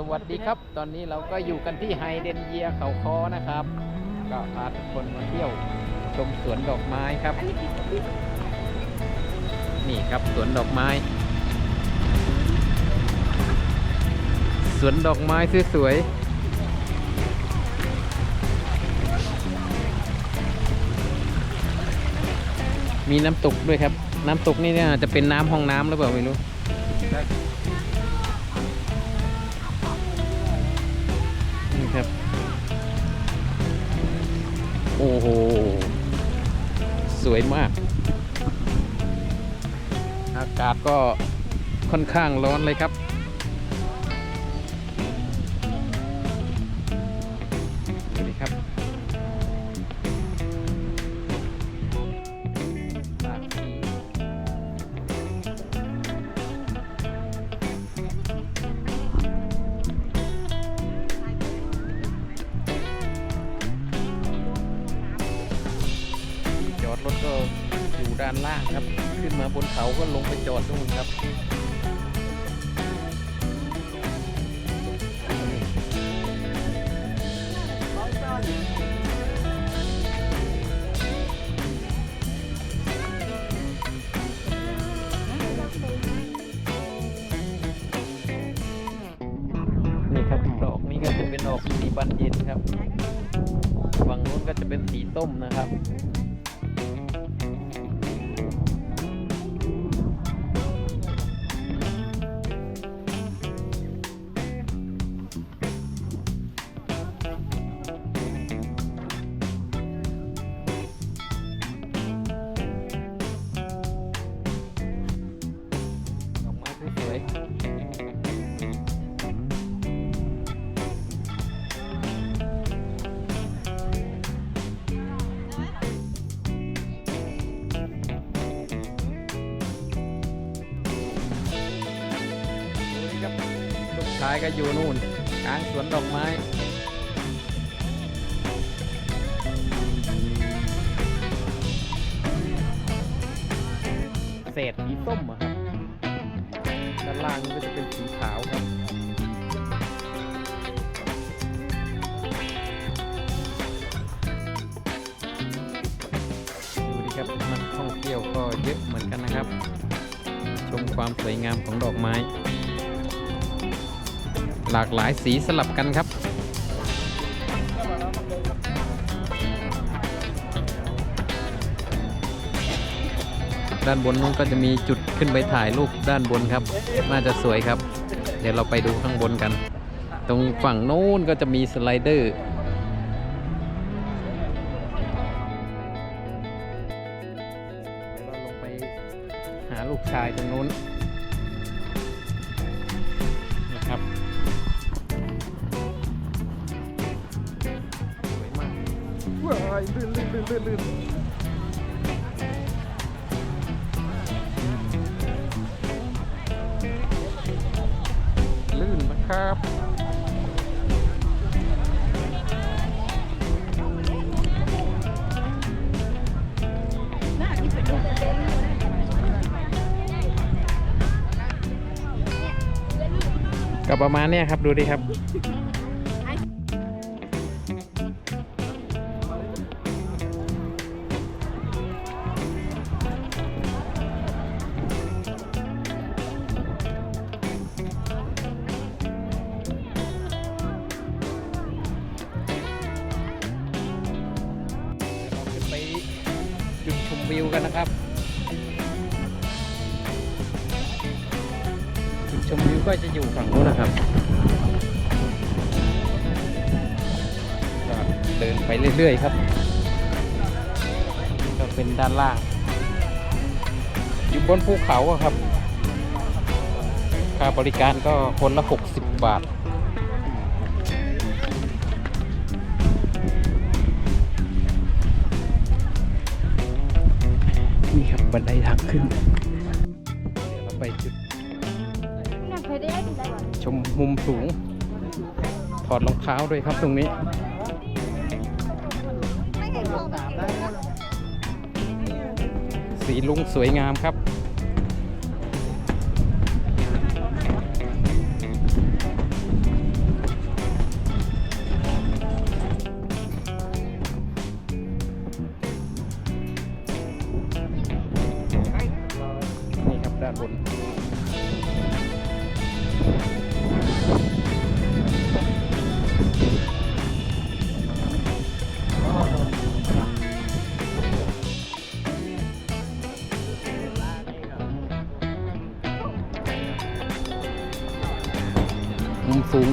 สวัสดีครับ ตอนนี้เราก็อยู่กันที่ไฮเดนเยียเขาคอนะครับ ก็พาทุกคนมาเที่ยวชมสวนดอกไม้ครับ นี่ครับสวนดอกไม้ สวนดอกไม้สวยๆมีน้ำตกด้วยครับ น้ำตกนี่เนี่ยจะเป็นน้ำห้องน้ำหรือเปล่าไม่รู้ โอ้โห สวยมาก อากาศก็ค่อนข้างร้อนเลยครับ ด้านล่างครับ ขึ้นมาบนเขาก็ลงไปจอดตรงนู้นครับนี่ครับดอกนี้ก็จะเป็นดอกสีบานเย็นครับฝั่งนู้นก็จะเป็นสีส้มนะครับ กชายก็อยู่นู่นกลางสวนดอกไม้เศษสีส้มอะครับด้านล่างก็จะเป็นสีขาวครับดูดิครับนักท่องเที่ยวก็เยอะเหมือนกันนะครับ ชมความสวยงามของดอกไม้ หลากหลายสีสลับกันครับ ด้านบนนู้นก็จะมีจุดขึ้นไปถ่ายรูปด้านบนครับ น่าจะสวยครับ เดี๋ยวเราไปดูข้างบนกัน ตรงฝั่งโน้นก็จะมีสไลเดอร์ไปหาลูกชายตรงนู้น ว้ายลื่นลื่นลื่นลื่นลื่นลื่นนะครับก็ประมาณเนี้ยครับดูดิครับ วิวกันนะครับ จุดชมวิวก็จะอยู่ฝั่งโน้นนะครับก็เดินไปเรื่อยๆครับ ก็เป็นด้านล่าง อยู่บนภูเขาครับ ค่าบริการก็คนละ 60 บาท บันไดทางขึ้น เดี๋ยวเราไปจุดชมมุมสูง ถอดรองเท้าด้วยครับตรงนี้ สีลุงสวยงามครับ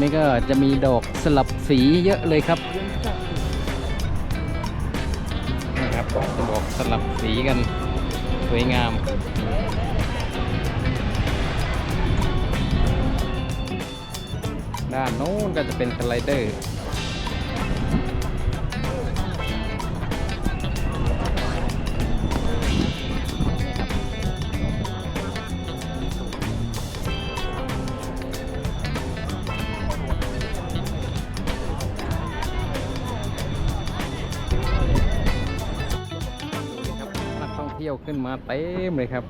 นี้ก็จะมีดอกสลับสีเยอะเลยครับนะครับดอกสลับสีกันสวยงามด้านโน้นก็จะเป็นสไลเดอร์ ขึ้นมาเต็มเลยครับ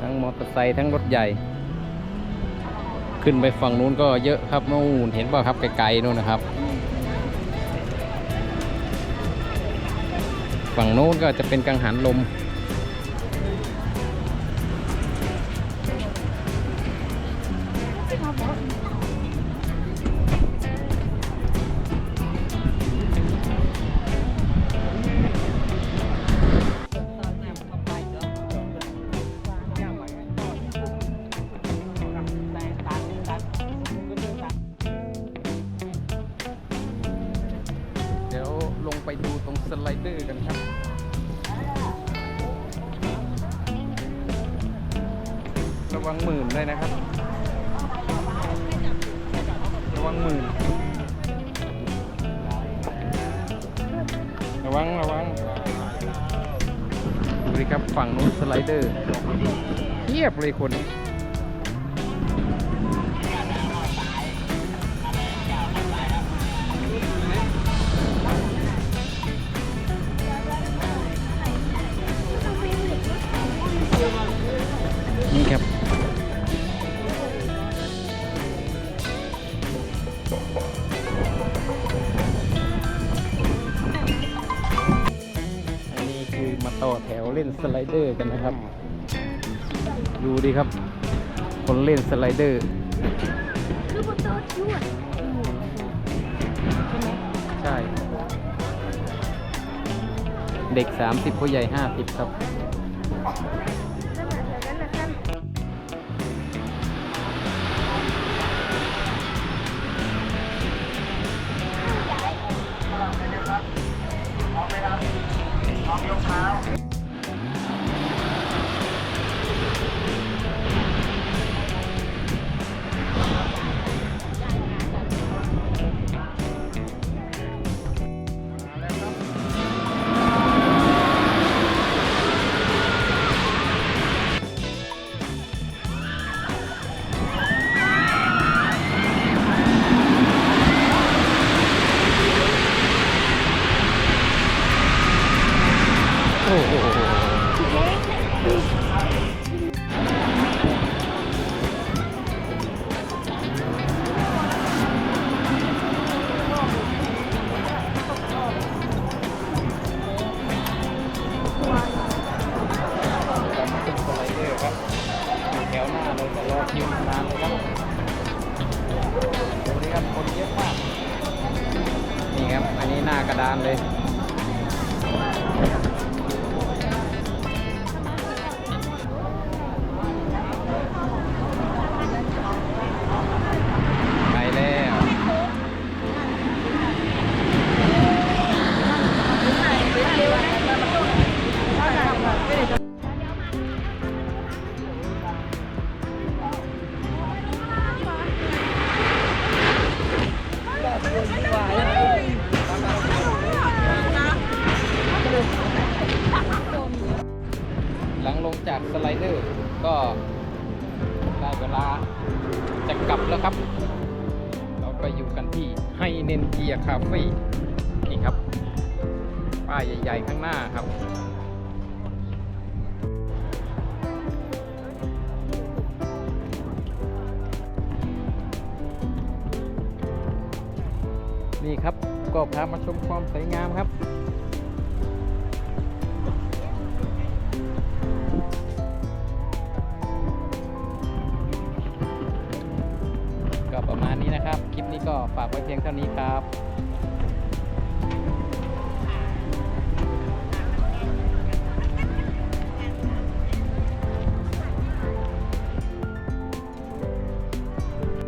ทั้งมอเตอร์ไซค์ทั้งรถใหญ่ ขึ้นไปฝั่งนู้นก็เยอะครับนู่นเห็นเปล่าครับไกลๆนู่นนะครับ ฝั่งนู้นก็จะเป็นกังหันลม ระวังหมื่นด้วยนะครับ ระวังหมื่น ระวังระวังดูดิครับฝั่งนู้นสไลเดอร์เทียบเลยคนนี้ เล่นสไลเดอร์กันนะครับ ดูดิครับ คนเล่นสไลเดอร์ใช่ เด็ก 30ผู้ใหญ่ 50 ครับแล้วแบบนั้นนะครับโานเลย คาเฟ่นี่ครับ ป้ายใหญ่ ๆ ข้างหน้าครับนี่ครับก็พามาชมความสวยงามครับ ก็ฝากไว้เพียงเท่านี้ครับ